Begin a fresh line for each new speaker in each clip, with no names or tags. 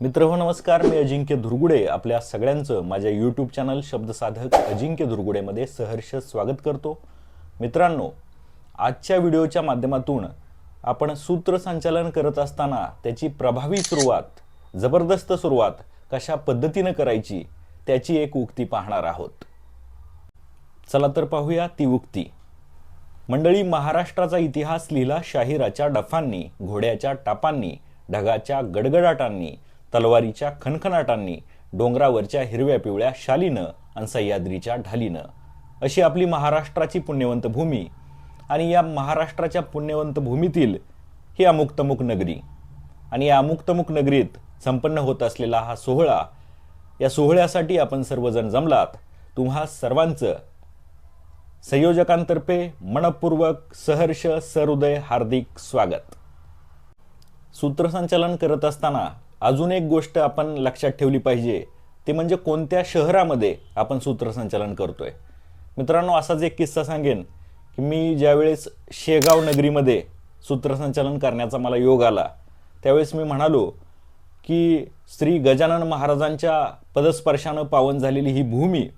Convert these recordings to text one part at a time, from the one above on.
मित्र हो नमस्कार. मी अजिंक्य धुरगुडे आपल्या सगळ्यांचं माझ्या यूट्यूब चॅनल शब्दसाधक अजिंक्य धुरगुडेमध्ये सहर्ष स्वागत करतो. मित्रांनो आजच्या व्हिडिओच्या माध्यमातून आपण सूत्रसंचालन करत असताना त्याची प्रभावी सुरुवात जबरदस्त सुरुवात कशा पद्धतीनं करायची त्याची एक उक्ती पाहणार आहोत. चला तर पाहूया ती उक्ती. मंडळी महाराष्ट्राचा इतिहास लिहिला शाहिराच्या डफांनी घोड्याच्या टापांनी ढगाच्या गडगडाटांनी तलवारीच्या खणखणाटांनी डोंगरावरच्या हिरव्या पिवळ्या शालीनं आणि सह्याद्रीच्या ढालीनं. अशी आपली महाराष्ट्राची पुण्यवंत भूमी आणि या महाराष्ट्राच्या पुण्यवंत भूमीतील ही अमुक्तमुक नगरी. आणि या अमुक्तमुक नगरीत संपन्न होत असलेला हा सोहळा या सोहळ्यासाठी आपण सर्वजण जमलात. तुम्हा सर्वांचं संयोजकांतर्फे मनपूर्वक सहर्ष सहृदय हार्दिक स्वागत. सूत्रसंचालन करत असताना अजून एक गोष्ट आपण लक्षात ठेवली पाहिजे ते म्हणजे कोणत्या शहरामध्ये आपण सूत्रसंचालन करतो आहे मित्रांनो असाच एक किस्सा सांगेन की मी ज्यावेळेस शेगाव नगरीमध्ये सूत्रसंचालन करण्याचा मला योग आला त्यावेळेस मी म्हणालो की श्री गजानन महाराजांच्या पदस्पर्शानं पावन झालेली ही भूमी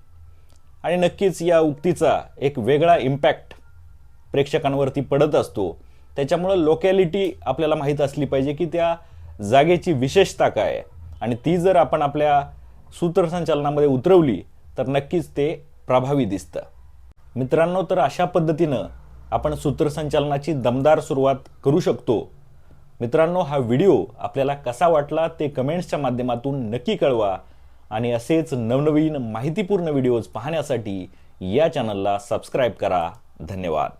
आणि नक्कीच या उक्तीचा एक वेगळा इम्पॅक्ट प्रेक्षकांवरती पडत असतो. त्याच्यामुळं लोकॅलिटी आपल्याला माहीत असली पाहिजे की त्या जागेची विशेषता काय आहे? आणि ती जर आपण आपल्या सूत्रसंचालनामध्ये उतरवली तर नक्कीच ते प्रभावी दिसतं. मित्रांनो तर अशा पद्धतीनं आपण सूत्रसंचालनाची दमदार सुरुवात करू शकतो. मित्रांनो हा व्हिडिओ आपल्याला कसा वाटला ते कमेंट्सच्या माध्यमातून नक्की कळवा आणि असेच नवनवीन माहितीपूर्ण व्हिडिओज पाहण्यासाठी या चॅनलला सबस्क्राईब करा. धन्यवाद.